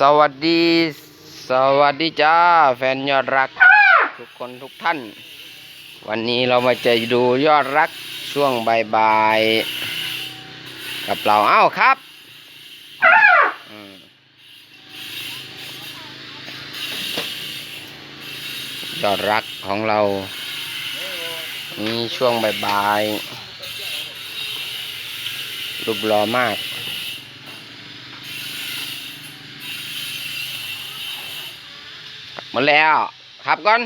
สวัสดี สวัสดีจ้า แฟนยอดรัก ทุกคนทุกท่าน วันนี้เรามาจะดูยอดรักช่วงบ่ายๆกับเราเอ้าครับอยอดรักของเรานี่ช่วงบ่ายๆรูปหล่อมาก หมดแล้วขับก่อน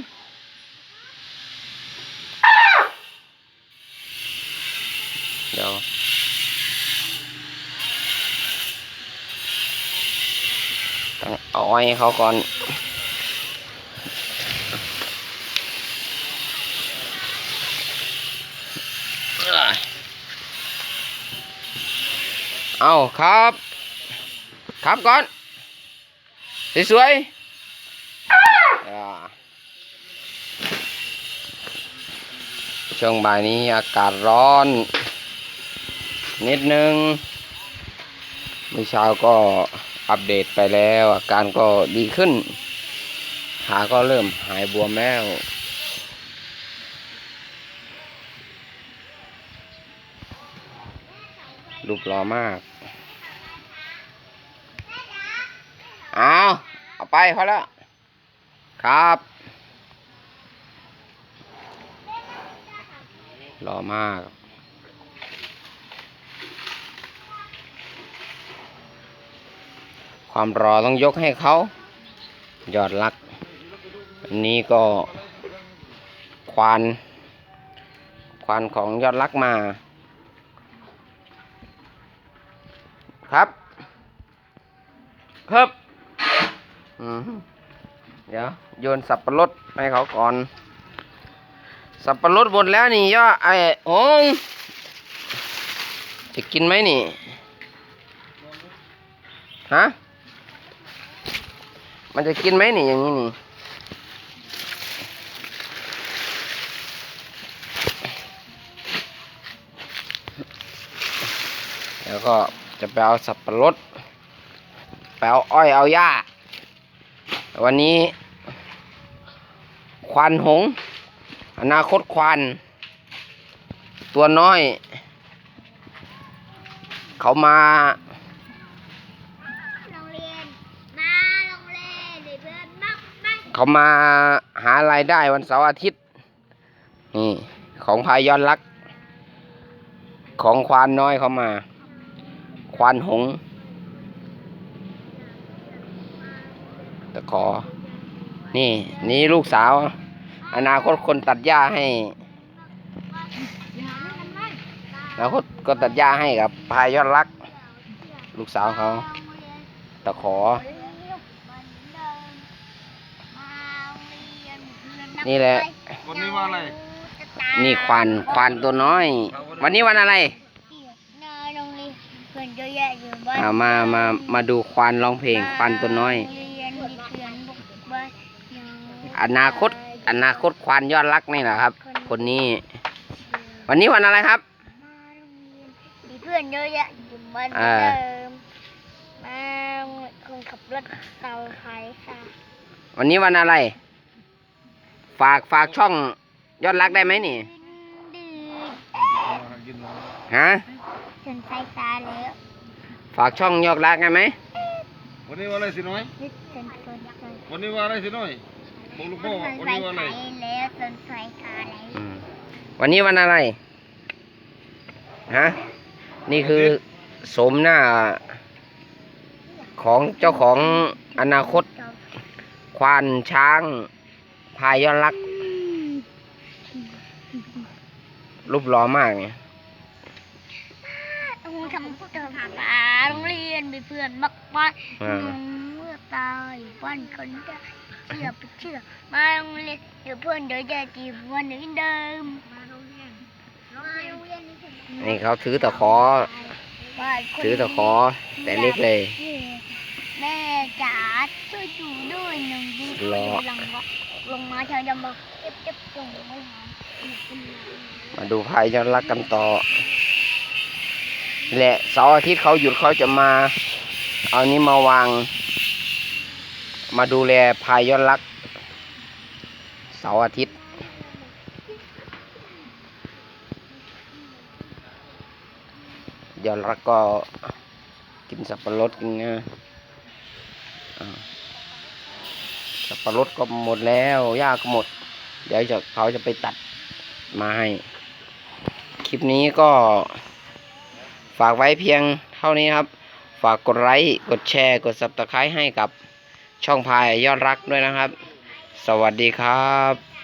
เดี๋ยวต้องเอาให้เขาก่อนเอาครับ ครับก่อน สวยๆอ่า ช่วงบ่ายนี้อากาศร้อน นิดนึงเมื่อเช้าก็อัปเดตไปแล้ว อาการก็ดีขึ้น ขาก็เริ่มหายบวมแล้วรูปหล่อมาก เอาเอาไปพอแล้ว ครับ หล่อมาก ความรอต้องยกให้เขา ยอดรัก อันนี้ก็ควาน ควานของยอดรักมา ครับ ครับ อืม เดี๋ยวโยนสับปะรดให้เขาก่อน สับปะรดหมดแล้วนี่ย่อไอ้โองจะกินไหมนี่ฮะมันจะกินไหมนี่อย่างนี้นี่แล้วก็จะไปเอาสับปะรดไปเอาอ้อยเอาหญ้า วันนี้ควานหงส์อนาคตควาน ตัวน้อย เขามาโรงเรียนมาโรงเรียนเดี๋ยวเพื่อนบักบักเขามาหารายได้วันเสาร์อาทิตย์ นี่ ของพายอนรัก ของควานน้อยเขามา ควานหง ตะขอ นี่ นี่ลูกสาว อนาคตคนตัดหญ้าให้อนาคตก็ตัดหญ้าให้กับพายอนรัก ลูกสาวเขาตะขอ นี่แหละ วันนี้ว่าอะไร นี่ควานควานตัวน้อย วันนี้วันอะไรหน้าโรงเรียนเพื่อนเยอะแยะอยู่บ้านอ่ามา มา มาดูควานร้องเพลงควานตัวน้อย อนาคต อนาคตควานยอดรักนี่แหละครับ คนนี้ วันนี้วันอะไรครับมาโรงเรียนมีเพื่อนเยอะแยะอยู่บ้านอ่าเดิมมาคนขับรถเตาไฟค่ะวันนี้วันอะไร ฝากฝากช่องยอดรักได้ไหมนี่ดื้อกินแล้วฮะจนไฟฟ้าแล้วฝากช่องยอดรักได้ไหมวันนี้ว่าอะไรสิน้อยนึกจนคนใจวันนี้ว่าอะไรสิน้อย บอกลูกพ่อจนวันไฟนี้ว่าอะไรฟ้าแล้วจนไฟฟ้าแล้ว อืมวันนี้วันอะไร ฮะ นี่คือโสมหน้า ของเจ้าของอนาคต ควานช้าง พายยอดรัก รูปหล่อมากเนี่ยต้องทำเติมปลาโรงเรียนมีเพื่อนมากมายอ่าเมื่อตายบ้านคนเดียว เชื่อไปเชื่อมาโรงเรียนเดี๋ยวเพื่อนเดี๋ยวจะจีบวันเหมือนเดิมมาโรงเรียนมาโรงเรียนนี่เขาถือตะขอบ้านคนถือตะขอ แต่เล็กเลย แม่จ๋าช่วยดูด้วยหนึ่งดีรอลงมาลงมาเธอจะมาเก็บเก็บส่งไม่หามาดูพายยอดรักกันต่อนี่แหละเสาร์อาทิตย์เขาหยุดเขาจะมา เอานี้มาวาง มาดูแลพายยอดรัก เสาร์อาทิตย์ ยอดรักก็กินสับปะรดกินนะสับปะรดก็หมดแล้วหญ้าก็หมด เดี๋ยวจะเขาจะไปตัดมาให้ คลิปนี้ก็ฝากไว้เพียงเท่านี้ครับ ฝากกดไลค์ กดแชร์ กด subscribe ให้กับ ช่องพายยอดรักด้วยนะครับ สวัสดีครับ